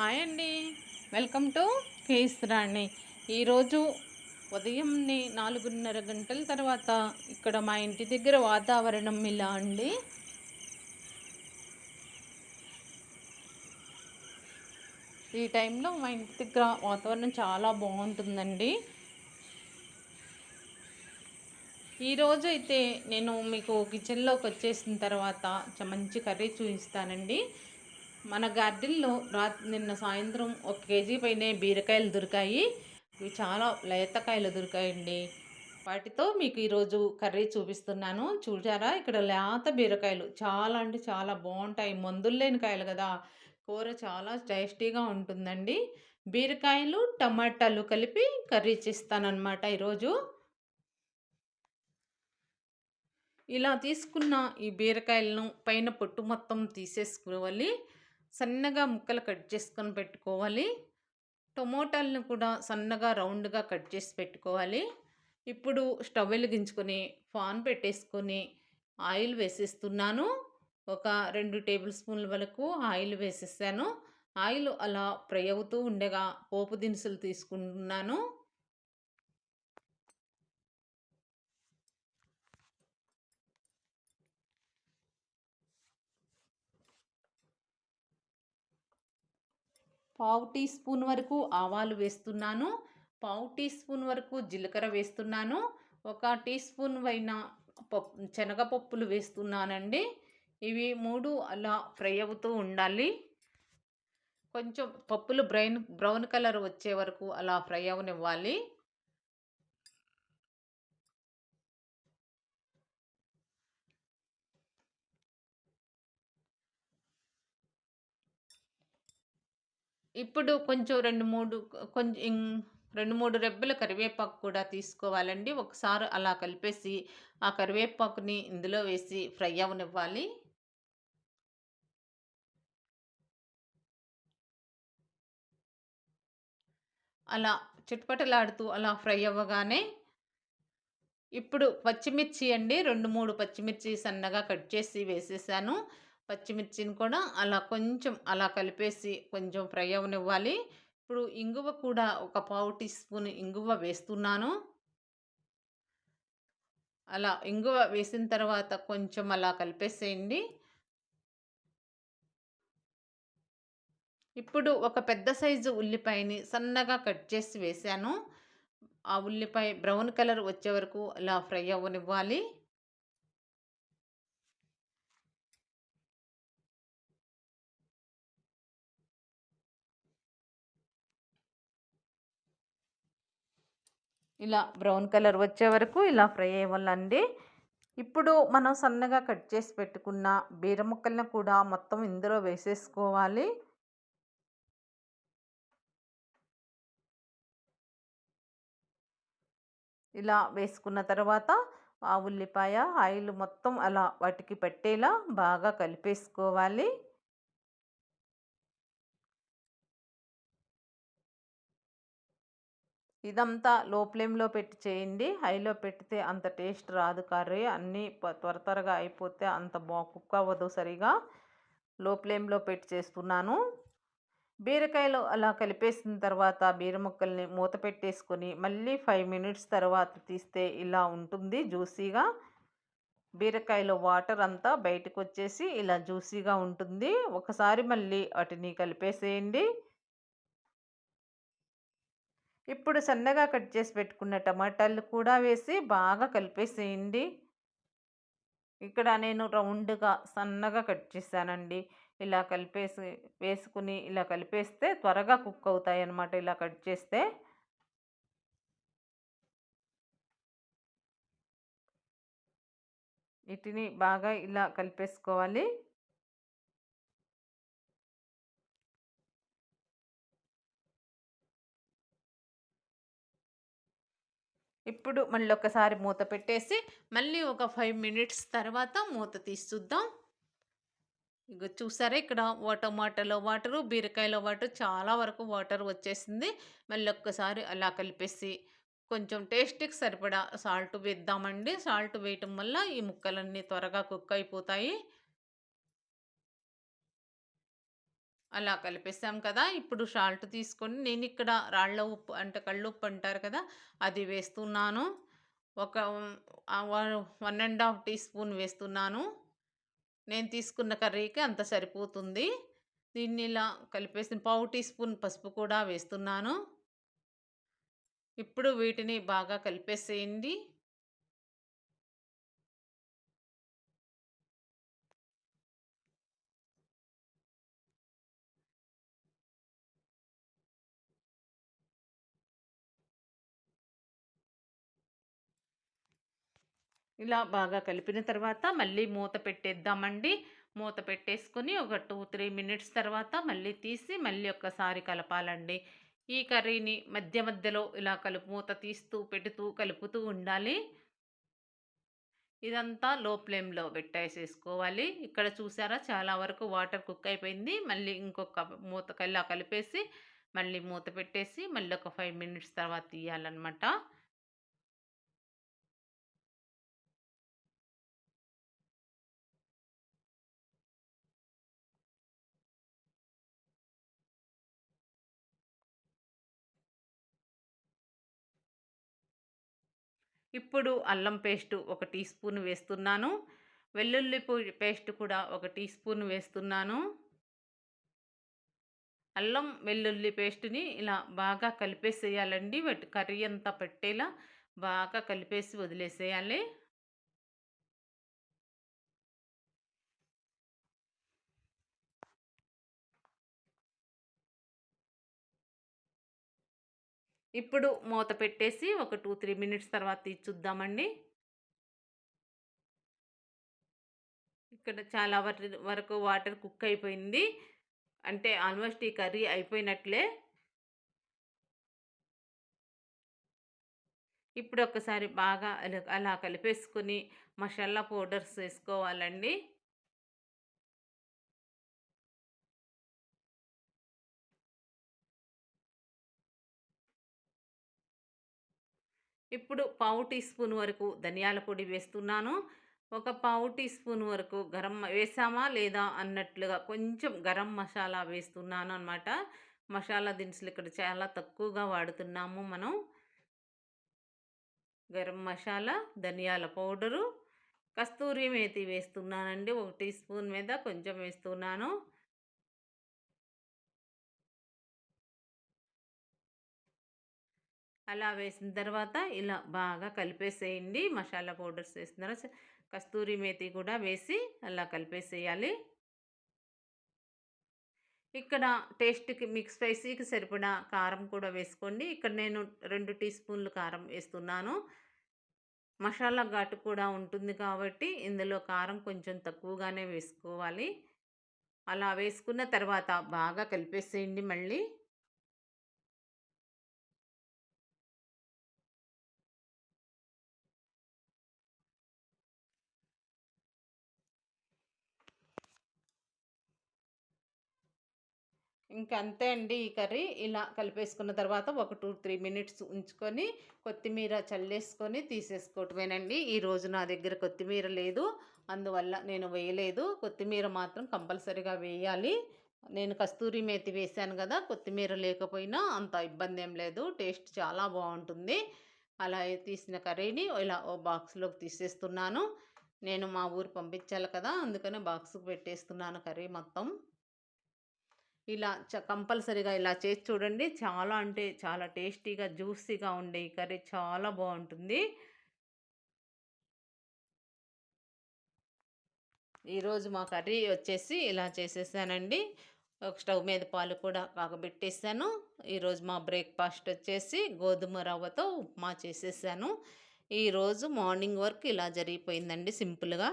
Hi అండి. Welcome to కేసరాణి. ఈరోజు ఉదయంని నాలుగున్నర గంటల తర్వాత ఇక్కడ మా ఇంటి దగ్గర వాతావరణం ఇలా అండి. ఈ టైంలో మా ఇంటి దగ్గర వాతావరణం చాలా బాగుంటుందండి. ఈరోజు అయితే నేను మీకు కిచెన్లోకి వచ్చేసిన తర్వాత మంచి కర్రీ చూపిస్తానండి. మన గార్డెన్లో రా నిన్న సాయంత్రం ఒక కేజీ పైనే బీరకాయలు దొరికాయి. ఇవి చాలా లేతకాయలు దొరికాయండి. వాటితో మీకు ఈరోజు కర్రీ చూపిస్తున్నాను. చూసారా ఇక్కడ లేత బీరకాయలు. చాలా అంటే చాలా బాగుంటాయి. మందులు లేని కాయలు కదా. కూర చాలా టేస్టీగా ఉంటుందండి. బీరకాయలు టమాటాలు కలిపి కర్రీ చేస్తానన్నమాట ఈరోజు. ఇలా తీసుకున్న ఈ బీరకాయలను పైన పొట్టు మొత్తం తీసేసుకోవాలి. సన్నగా ముక్కలు కట్ చేసుకొని పెట్టుకోవాలి. టొమాటాలను కూడా సన్నగా రౌండ్గా కట్ చేసి పెట్టుకోవాలి. ఇప్పుడు స్టవ్ వెలిగించుకొని ఫాన్ పెట్టేసుకొని ఆయిల్ వేసేస్తున్నాను. ఒక రెండు టేబుల్ స్పూన్ల వరకు ఆయిల్ వేసేసాను. ఆయిల్ అలా ఫ్రై అవుతూ ఉండగా పోపు దినుసులు తీసుకుంటున్నాను. పావు టీ స్పూన్ వరకు ఆవాలు వేస్తున్నాను. పావు టీ స్పూన్ వరకు జీలకర్ర వేస్తున్నాను. ఒక టీ స్పూన్ పైన పప్పు శనగపప్పులు వేస్తున్నానండి. ఇవి మూడు అలా ఫ్రై అవుతూ ఉండాలి. కొంచెం పప్పులు బ్రౌన్ బ్రౌన్ కలర్ వచ్చే వరకు అలా ఫ్రై అవనివ్వాలి. ఇప్పుడు కొంచెం రెండు మూడు కొంచెం రెండు మూడు రెబ్బల కరివేపాకు కూడా తీసుకోవాలండి. ఒకసారి అలా కలిపేసి ఆ కరివేపాకుని ఇందులో వేసి ఫ్రై అవనివ్వాలి. అలా చుట్టుపటలాడుతూ అలా ఫ్రై అవ్వగానే ఇప్పుడు పచ్చిమిర్చి అండి. రెండు మూడు పచ్చిమిర్చి సన్నగా కట్ చేసి వేసేసాను. పచ్చిమిర్చిని కూడా అలా కొంచెం అలా కలిపేసి కొంచెం ఫ్రై అవనివ్వాలి ఇప్పుడు ఇంగువ కూడా ఒక పావు టీ స్పూన్ ఇంగువ వేస్తున్నాను. అలా ఇంగువ వేసిన తర్వాత కొంచెం అలా కలిపేసేయండి. ఇప్పుడు ఒక పెద్ద సైజు ఉల్లిపాయని సన్నగా కట్ చేసి వేసాను. ఆ ఉల్లిపాయ బ్రౌన్ కలర్ వచ్చే వరకు అలా ఫ్రై అవ్వనివ్వాలి. ఇలా బ్రౌన్ కలర్ వచ్చే వరకు ఇలా ఫ్రై అవ్వాలండి ఇప్పుడు మనం సన్నగా కట్ చేసి పెట్టుకున్న బీర ముక్కలను కూడా మొత్తం ఇందులో వేసేసుకోవాలి. ఇలా వేసుకున్న తర్వాత ఆ ఉల్లిపాయ ఆయిల్ మొత్తం అలా వాటికి పట్టేలా బాగా కలిపేసుకోవాలి. ఇదంతా లో ఫ్లేమ్లో పెట్టి చేయండి. హైలో పెడితే అంత టేస్ట్ రాదు కర్రీ. అన్నీ త్వర త్వరగా అయిపోతే అంత బా కుక్ అవ్వదు సరిగా. లో ఫ్లేమ్లో పెట్టి చేస్తున్నాను. బీరకాయలు అలా కలిపేసిన తర్వాత బీర ముక్కల్ని మూత పెట్టేసుకొని మళ్ళీ ఫైవ్ మినిట్స్ తర్వాత తీస్తే ఇలా ఉంటుంది జ్యూసీగా. బీరకాయలో వాటర్ అంతా బయటకు వచ్చేసి ఇలా జ్యూసీగా ఉంటుంది. ఒకసారి మళ్ళీ వాటిని కలిపేసేయండి. ఇప్పుడు సన్నగా కట్ చేసి పెట్టుకున్న టమాటాలు కూడా వేసి బాగా కలిపేసేయండి. ఇక్కడ నేను రౌండ్గా సన్నగా కట్ చేశానండి. ఇలా కలిపేసి వేసుకుని ఇలా కలిపేస్తే త్వరగా కుక్ అవుతాయి అన్నమాట ఇలా కట్ చేస్తే. వీటిని బాగా ఇలా కలిపేసుకోవాలి. ఇప్పుడు మళ్ళీ ఒకసారి మూత పెట్టేసి మళ్ళీ ఒక ఫైవ్ మినిట్స్ తర్వాత మూత తీసి చూద్దాం ఇక చూసారా ఇక్కడ టమాటాలో వాటరు బీరకాయలో వాటర్ చాలా వరకు వాటర్ వచ్చేసింది. మళ్ళీ ఒక్కసారి అలా కలిపేసి కొంచెం టేస్ట్కి సరిపడా సాల్ట్ వేద్దామండి. సాల్ట్ వేయటం వల్ల ఈ ముక్కలన్నీ త్వరగా కుక్ అయిపోతాయి. అలా కలిపేసాం కదా! ఇప్పుడు సాల్ట్ తీసుకొని నేను ఇక్కడ రాళ్ళ ఉప్పు అంటే కళ్ళు ఉప్పు అంటారు కదా! అది వేస్తున్నాను. ఒక one and half teaspoon వేస్తున్నాను. నేను తీసుకున్న కర్రీకి అంత సరిపోతుంది. దీన్ని ఇలా కలిపేసిన పావు టీ స్పూన్ పసుపు కూడా వేస్తున్నాను. ఇప్పుడు వీటిని బాగా కలిపేసేయండి. ఇలా బాగా కలిపిన తర్వాత మళ్ళీ మూత పెట్టేద్దామండి. మూత పెట్టేసుకొని ఒక టూ త్రీ మినిట్స్ తర్వాత మళ్ళీ తీసి మళ్ళీ ఒక్కసారి కలపాలండి. ఈ కర్రీని మధ్య మధ్యలో ఇలా కలుపు మూత తీస్తూ పెడుతూ కలుపుతూ ఉండాలి. ఇదంతా లో ఫ్లేమ్లో పెట్టేసేసుకోవాలి. ఇక్కడ చూసారా? చాలా వరకు వాటర్ కుక్ అయిపోయింది. మళ్ళీ ఇంకొక మూత కల్లా కలిపేసి మళ్ళీ మూత పెట్టేసి మళ్ళీ ఒక ఫైవ్ మినిట్స్ తర్వాత తీయాలన్నమాట. ఇప్పుడు అల్లం పేస్ట్ ఒక టీ స్పూన్ వేస్తున్నాను. వెల్లుల్లి పేస్ట్ కూడా ఒక టీ స్పూన్ వేస్తున్నాను. అల్లం వెల్లుల్లి పేస్ట్ని ఇలా బాగా కలిపేసేయాలండి. కర్రీ అంతా పెట్టేలా బాగా కలిపేసి వదిలేసేయాలి. ఇప్పుడు మూత పెట్టేసి ఒక టూ త్రీ మినిట్స్ తర్వాత చూద్దామండి. ఇక్కడ చాలా వరకు వాటర్ కుక్ అయిపోయింది. అంటే ఆల్మోస్ట్ ఈ కర్రీ అయిపోయినట్లే. ఇప్పుడు ఒకసారి బాగా అలా కలిపేసుకుని మసాలా పౌడర్స్ వేసుకోవాలండి. ఇప్పుడు పావు టీ స్పూన్ వరకు ధనియాల పొడి వేస్తున్నాను. ఒక పావు టీ స్పూన్ వరకు గరం వేసామా లేదా అన్నట్లుగా కొంచెం గరం మసాలా వేస్తున్నాను అనమాట మసాలా దినుసులు ఇక్కడ చాలా తక్కువగా వాడుతున్నాము మనం. గరం మసాలా ధనియాల పౌడరు కస్తూరి మేతి వేస్తున్నానండి. ఒక టీ స్పూన్ మీద కొంచెం వేస్తున్నాను. అలా వేసిన తర్వాత ఇలా బాగా కలిపేసేయండి. మసాలా పౌడర్స్ వేసిన తర్వాత కస్తూరి మేతి కూడా వేసి అలా కలిపేసేయాలి. ఇక్కడ టేస్ట్కి మిక్స్ స్పైసీకి సరిపడా కారం కూడా వేసుకోండి. ఇక్కడ నేను రెండు టీ స్పూన్లు కారం వేస్తున్నాను. మసాలా ఘాటు కూడా ఉంటుంది కాబట్టి ఇందులో కారం కొంచెం తక్కువగానే వేసుకోవాలి. అలా వేసుకున్న తర్వాత బాగా కలిపేసేయండి మళ్ళీ. ఇంకా అంతే అండి ఈ కర్రీ. ఇలా కలిపేసుకున్న తర్వాత ఒక టూ త్రీ మినిట్స్ ఉంచుకొని కొత్తిమీర చల్లేసుకొని తీసేసుకోవటమేనండి. ఈరోజు నా దగ్గర కొత్తిమీర లేదు అందువల్ల నేను వేయలేదు. కొత్తిమీర మాత్రం కంపల్సరీగా వేయాలి. నేను కస్తూరి మేతి వేశాను కదా కొత్తిమీర లేకపోయినా అంత ఇబ్బంది ఏం లేదు. టేస్ట్ చాలా బాగుంటుంది. అలా తీసిన కర్రీని ఇలా ఓ బాక్స్లోకి తీసేస్తున్నాను. నేను మా ఊరు పంపించాలి కదా అందుకనే బాక్స్కి పెట్టేస్తున్నాను కర్రీ మొత్తం. ఇలా చ కంపల్సరీగా ఇలా చేసి చూడండి. చాలా అంటే చాలా టేస్టీగా జ్యూసీగా ఉండే ఈ కర్రీ చాలా బాగుంటుంది. ఈరోజు మా కర్రీ వచ్చేసి ఇలా చేసేసానండి. ఒక స్టవ్ మీద పాలు కూడా కాగబెట్టేసాను ఈరోజు మా బ్రేక్ఫాస్ట్ వచ్చేసి గోధుమ రవ్వతో ఉప్మా చేసేసాను. ఈరోజు మార్నింగ్ వర్క్ ఇలా జరిగిపోయిందండి సింపుల్గా.